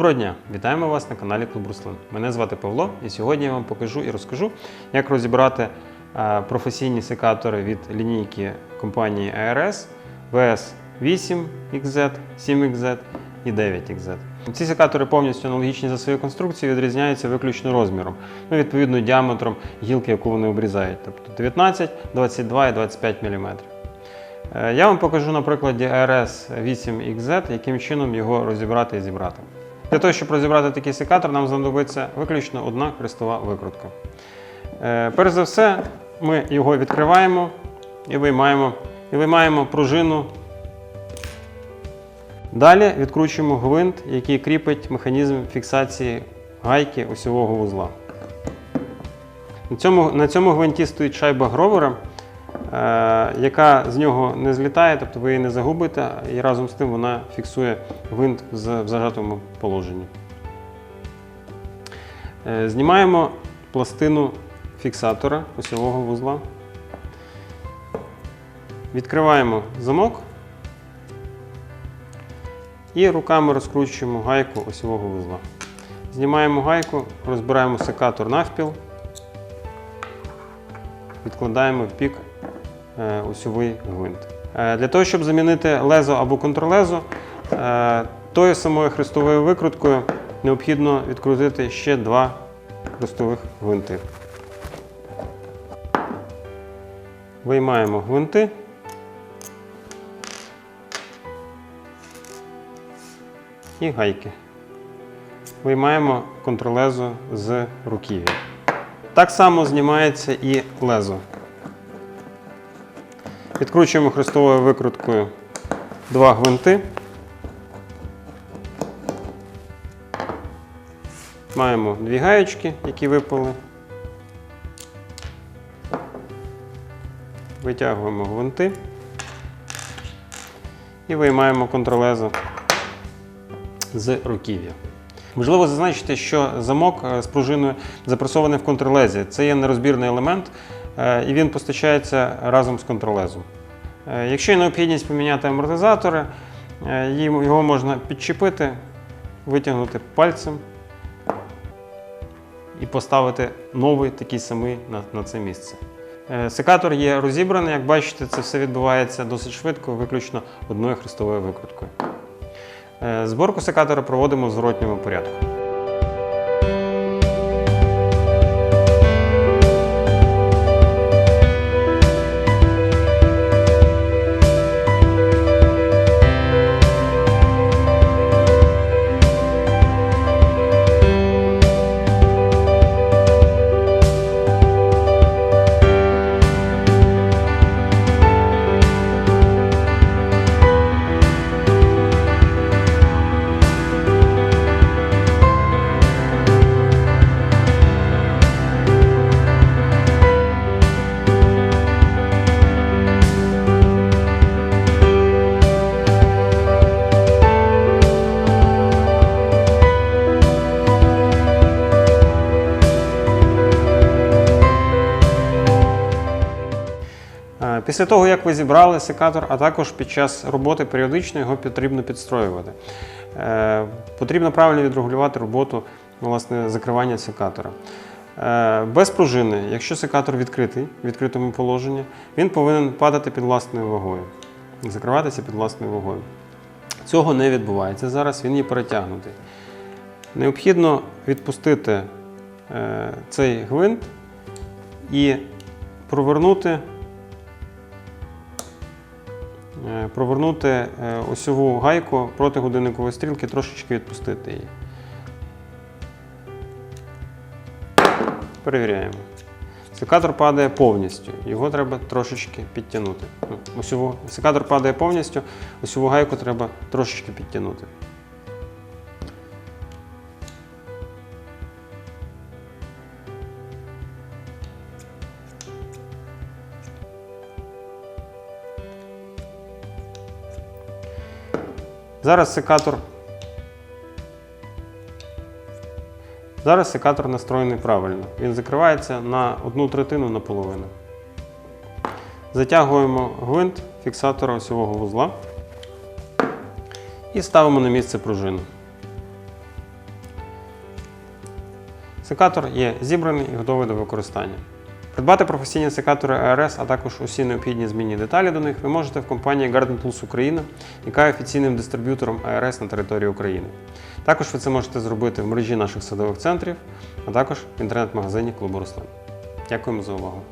Доброго дня! Вітаємо вас на каналі Клуб Руслин. Мене звати Павло, і сьогодні я вам покажу і розкажу, як розібрати е, професійні секатори від лінійки компанії ARS VS8XZ, 7XZ і 9XZ. Ці секатори повністю аналогічні за своєю конструкцією, відрізняються виключно розміром, ну, відповідно діаметром гілки, яку вони обрізають, тобто 19, 22 і 25 мм. Е, Я вам покажу на прикладі RS 8XZ, яким чином його розібрати і зібрати. Для того, щоб розібрати такий секатор, нам знадобиться виключно одна хрестова викрутка. Е, Перш за все, ми його відкриваємо і виймаємо, і виймаємо пружину. Далі відкручуємо гвинт, який кріпить механізм фіксації гайки осьового вузла. На цьому, на цьому гвинті стоїть шайба гровера, яка з нього не злітає, тобто ви її не загубите, і разом з тим вона фіксує гвинт в зажатому положенні. Е, Знімаємо пластину фіксатора осьового вузла. Відкриваємо замок і руками розкручуємо гайку осьового вузла. Знімаємо гайку, розбираємо секатор навпіл, відкладаємо в бік е, осьовий гвинт. Е, Для того, щоб замінити лезо або контрлезо, е, тою самою хрестовою викруткою необхідно відкрутити ще два хрестових гвинти. Виймаємо гвинти. І гайки. Виймаємо контрлезо з руків'я. Так само знімається і лезо. Відкручуємо хрестовою викруткою два гвинти. Маємо дві гаєчки, які випали. Витягуємо гвинти і виймаємо контролезо з руків'я. Можливо зазначити, що замок е, з пружиною запресований в контрлезі. Це є нерозбірний елемент, і він постачається разом з контролезом. Е, Якщо є необхідність поміняти амортизатори, е, його можна підчепити, витягнути пальцем і поставити новий такий самий на, це місце. Е, Секатор є розібраний, як бачите, це все відбувається досить швидко, виключно одною хрестовою викруткою. Е, Зборку секатора проводимо в зворотньому порядку. Після того, як ви зібрали секатор, а також під час роботи періодично його потрібно підстроювати. Е, Потрібно правильно відрегулювати роботу власне, закривання секатора. Е, Без пружини, якщо секатор відкритий в відкритому положенні, він повинен падати під власною вагою, закриватися під власною вагою. Цього не відбувається зараз, він є перетягнутий. Необхідно відпустити е, цей гвинт і провернути провернути е, осьову гайку проти годинникової стрілки, трошечки відпустити її. Перевіряємо. Секатор падає повністю, його треба трошечки підтягнути. Ну, Осьову, секатор падає повністю, осьову гайку треба трошечки підтягнути. Зараз секатор. Зараз секатор настроєний правильно. Він закривається на одну третину наполовину. Затягуємо гвинт фіксатора осьового вузла і ставимо на місце пружину. Секатор є зібраний і готовий до використання. Придбати професійні секатори АРС, а також усі необхідні змінні деталі до них ви можете в компанії Garden Tools Україна, яка є офіційним дистриб'ютором АРС на території України. Також ви це можете зробити в мережі наших садових центрів, а також в інтернет-магазині клубу Руслан. Дякуємо за увагу.